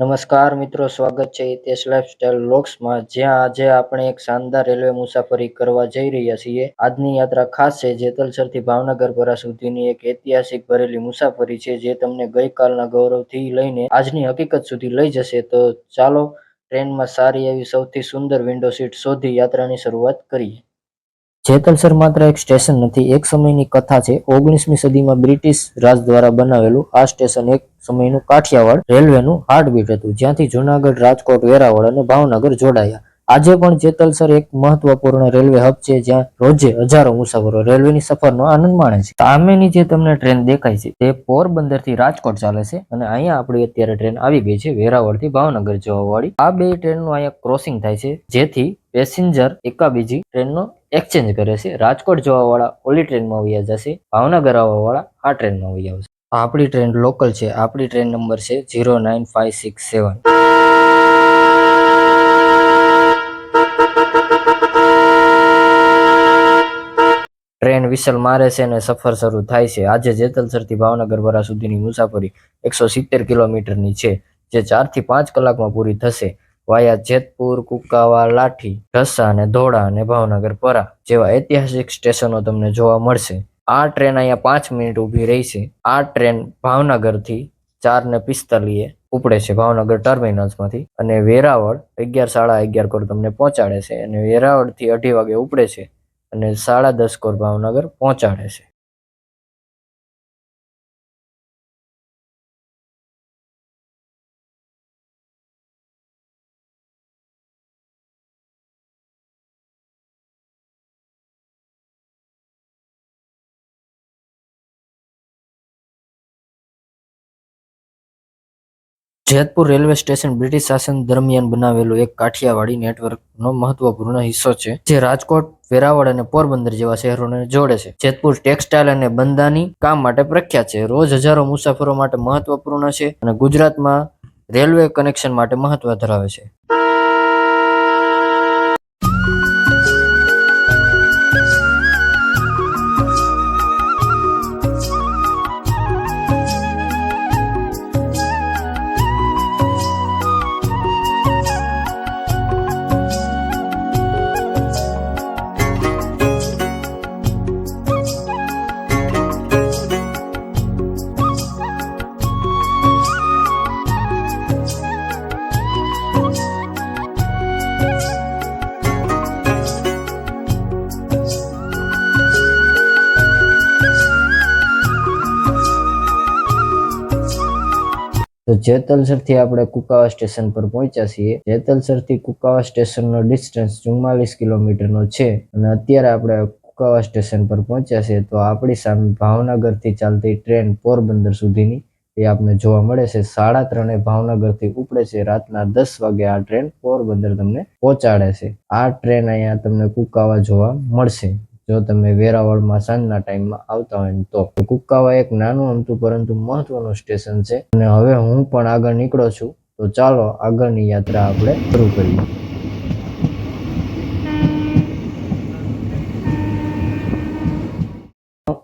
નમસ્કાર મિત્રો, સ્વાગત છે હિતેશ લાઇફસ્ટાઇલ લોક્સમાં જ્યાં આજે આપણે એક શાનદાર રેલવે મુસાફરી કરવા જઈ રહ્યા છીએ. આજની યાત્રા ખાસ છે જેતલસરથી ભાવનગર પરા સુધીની એક ઐતિહાસિક ભરેલી મુસાફરી છે જે તમને ગઈકાલના ગૌરવથી લઈને આજની હકીકત સુધી લઈ જશે. તો ચાલો ટ્રેનમાં સારી એવી સૌથી સુંદર વિન્ડો સીટ શોધી યાત્રાની શરૂઆત કરીએ. જેતલસર માત્ર એક સ્ટેશન નથી, એક સમયની કથા છે. ઓગણીસમી સદીમાં બ્રિટિશ રાજ દ્વારા બનાવેલું આ સ્ટેશન એક સમયનું કાઠિયાવાડ રેલવેનું હાર્ટબીટ હતું, જ્યાંથી જુનાગઢ, રાજકોટ, વેરાવળ અને ભાવનગર જોડાયા. આજે પણ જેતલસર એક મહત્વપૂર્ણ રેલવે હબ છે, જ્યાં રોજે હજારો મુસાફરો રેલવેની સફરનો આનંદ માણે છે. સામેની જે તમને ટ્રેન દેખાય છે, તે પોરબંદરથી રાજકોટ ચાલે છે અને અહીંયા આપણી અત્યારે ટ્રેન આવી ગઈ છે, વેરાવળથી ભાવનગર જવા આ બે ટ્રેનનું અહીંયા ક્રોસિંગ થાય છે, જેથી પેસેન્જર એકાબીજી ટ્રેનનો એક્સચેન્જ કરે છે. રાજકોટ જવા વાળા ઓલી ટ્રેનમાં વયા જશે. ભાવનગર આવવા વાળા આ ટ્રેનમાં વયા આવશે. આપણી ટ્રેન લોકલ છે. આપણી ટ્રેન નંબર છે zero nine five six seven train whistle મારે છે અને સફર શરૂ થાય છે. આજે જેતલસરથી ભાવનગર વરા સુધીની મુસાફરી એકસો સિત્તેર કિલોમીટરની છે, જે ચારથી પાંચ કલાકમાં પૂરી થશે. વાયા જેતપુર કુકાવા લાઠી, ઢસા અને ધોળા અને ભાવનગર પરા જેવા ઐતિહાસિક સ્ટેશનો તમને જોવા મળશે. આ ટ્રેન અહીંયા પાંચ મિનિટ ઊભી રહી છે. આ ટ્રેન ભાવનગરથી ચાર ને પિસ્તાલીએ ઉપડે છે ભાવનગર ટર્મિનલ્સમાંથી અને વેરાવળ અગિયાર સાડા અગિયાર કોર તમને પહોંચાડે છે અને વેરાવળથી અઢી વાગે ઉપડે છે અને સાડા દસ કોર ભાવનગર પહોંચાડે છે. જેતપુર રેલવે સ્ટેશન બ્રિટિશ શાસન દરમિયાન બનાવેલું એક કાઠિયાવાડી નેટવર્કનો મહત્વપૂર્ણ હિસ્સો છે, જે રાજકોટ, વેરાવળ અને પોરબંદર જેવા શહેરોને જોડે છે. જેતપુર ટેક્સટાઇલ અને બંધાની કામ માટે પ્રખ્યાત છે. રોજ હજારો મુસાફરો માટે મહત્વપૂર્ણ છે અને ગુજરાતમાં રેલવે કનેક્શન માટે મહત્વ ધરાવે છે. તો જેતલસરથી આપણે કુકાવા સ્ટેશન પર પહોંચ્યા છીએ. જેતલસરથી કુકાવા સ્ટેશનનો ડિસ્ટન્સ ચુમ્માલીસ કિલોમીટરનો છે અને અત્યારે આપણે કુકાવા સ્ટેશન પર પહોંચ્યા છીએ તો આપણી સામે ભાવનગરથી ચાલતી ટ્રેન પોરબંદર સુધીની એ આપને જોવા મળે છે. સાડા ત્રણે ભાવનગરથી ઉપડે છે. રાતના દસ વાગે આ ટ્રેન પોરબંદર તમને પહોંચાડે છે. આ ટ્રેન અહીંયા તમને કુકાવા જોવા મળશે. જો તમે વેરાવળમાં સાંજના ટાઈમમાં આવતા હોય તો કુકાવા એક નાનું અમતું પરંતુ મહત્વનું સ્ટેશન છે. અને હવે હું પણ આગળ નીકળો છું, તો ચાલો આગળની યાત્રા આપણે શરૂ કરીએ.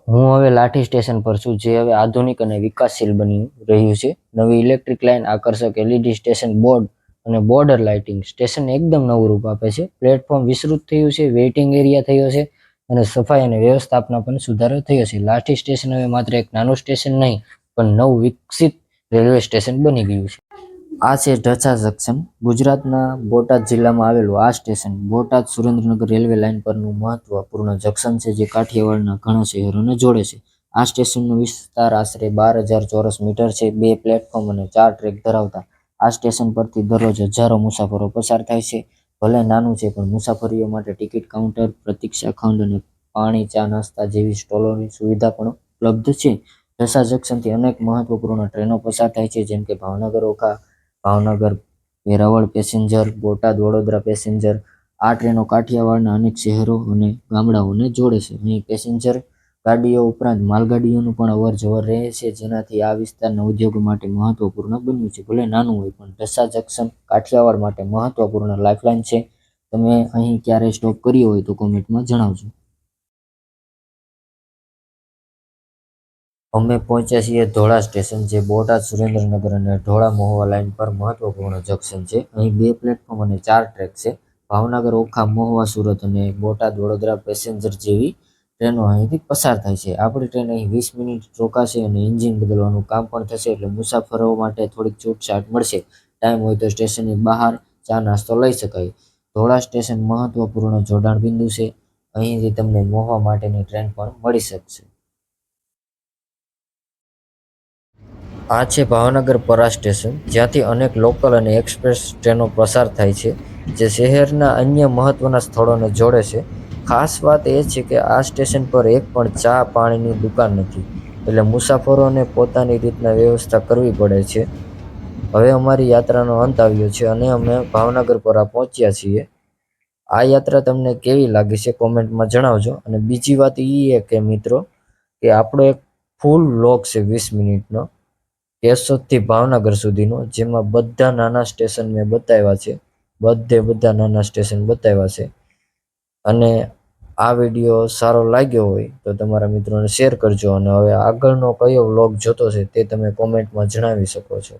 હું હવે લાઠી સ્ટેશન પર છું, જે હવે આધુનિક અને વિકાસશીલ બની રહ્યું છે. નવી ઇલેક્ટ્રિક લાઇન આકર્ષક એલઈડી સ્ટેશન, બોર્ડ અને બોર્ડર લાઇટિંગ સ્ટેશન એકદમ નવું રૂપ આપે છે. પ્લેટફોર્મ વિસ્તૃત થયું છે, વેઇટિંગ એરિયા થયો છે અને સફાઈ અને વ્યવસ્થાપના પણ સુધારો થયો છે. લાઠી સ્ટેશન હવે માત્ર એક નાનું સ્ટેશન નહીં, પણ નવું વિકસિત રેલવે સ્ટેશન બની ગયું છે. આ છે ઢસા જંકશન. ગુજરાતના બોટાદ જિલ્લામાં આવેલું આ station Botad Surendranagar railway line પરનું મહત્વપૂર્ણ જંકશન છે, જે કાઠિયાવાડના ઘણા શહેરોને જોડે છે. આ સ્ટેશનનો વિસ્તાર આશરે બાર હજાર ચોરસ મીટર છે, બે પ્લેટફોર્મ અને ચાર ટ્રેક ધરાવતા. આ સ્ટેશન પરથી દરરોજ હજારો મુસાફરો પસાર થાય છે. ભલે નાનું છે, પણ મુસાફરીઓ માટે ટિકિટ, કાઉન્ટર, પ્રતીક્ષા ખંડ અને પાણી, ચા, નાસ્તા જેવી સ્ટોલોની સુવિધા પણ ઉપલબ્ધ છે. ઢસા જંકશનથી અનેક મહત્વપૂર્ણ ટ્રેનો પસાર થાય છે, જેમ કે ભાવનગર ઓખા, ભાવનગર, વેરાવળ પેસેન્જર, બોટાદ, વડોદરા પેસેન્જર. આ ટ્રેનો કાઠિયાવાડના અનેક શહેરો અને ગામડાઓને જોડે છે. અહીં પેસેન્જર ગાડીઓ ઉપરાંત માલગાડીઓનું પણ અવર જવર રહે છે, જેનાથી આ વિસ્તારના ઉદ્યોગો માટે મહત્વપૂર્ણ બન્યું છે. ભલે નાનું હોય, પણ ઢસા જંકશન કાઠિયાવાડ માટે મહત્વપૂર્ણ લાઇફલાઇન છે. તમે અહીં ક્યારે સ્ટોપ કર્યો હોય તો કોમેન્ટમાં જણાવજો. અમે પહોંચ્યા છીએ ધોળા સ્ટેશન, જે બોટાદ, સુરેન્દ્રનગર અને ધોળા મહુવા લાઇન પર મહત્વપૂર્ણ જંકશન છે. અહીં બે પ્લેટફોર્મ અને ચાર ટ્રેક છે. ભાવનગર, ઓખા, મહુવા, સુરત અને બોટાદ વડોદરા પેસેન્જર જેવી ટ્રેનો અહીંથી પસાર થાય છે. આપણી ટ્રેન અહીં વીસ મિનિટ રોકાશે અને એન્જિન બદલવાનું કામ પણ થશે એટલે મુસાફરો માટે થોડીક છૂટછાટ મળશે. ટાઈમ હોય તો સ્ટેશનની બહાર ચા નાસ્તો લઈ શકાય. ધોળા સ્ટેશન મહત્વપૂર્ણ જોડાણ બિંદુ છે. અહીંથી તમને મોહવા માટેની ટ્રેન પણ મળી શકશે. આ છે ભાવનગર પરા સ્ટેશન. જ્યાંથી અનેક લોકલ અને એક્સપ્રેસ ટ્રેનો પસાર થાય છે, જે શહેરના અન્ય મહત્વના સ્થળોને જોડે છે. ખાસ વાત એ છે કે આ સ્ટેશન પર એક પણ ચા પાણીની દુકાન નથી, એટલે મુસાફરોને પોતાની રીતના વ્યવસ્થા કરવી પડે છે. હવે અમારી યાત્રાનો અંત આવ્યો છે અને અમે ભાવનગર પરા પહોંચ્યા છીએ. આ યાત્રા તમને કેવી લાગી છે કોમેન્ટમાં જણાવજો. અને બીજી વાત એ કે મિત્રો, કે આપણો એક ફૂલ લોક છે વીસ મિનિટનો, કેશોદથી ભાવનગર સુધીનો, જેમાં બધા નાના સ્ટેશન મેં બતાવ્યા છે. બધે બધા નાના સ્ટેશન બતાવ્યા છે. અને આ વીડિયો સારો લાગ્યો હોય તો તમારા મિત્રોને શેર કરજો અને હવે આગળનો કયો વ્લોગ જોતો છે તે તમે કોમેન્ટમાં જણાવી શકો છો.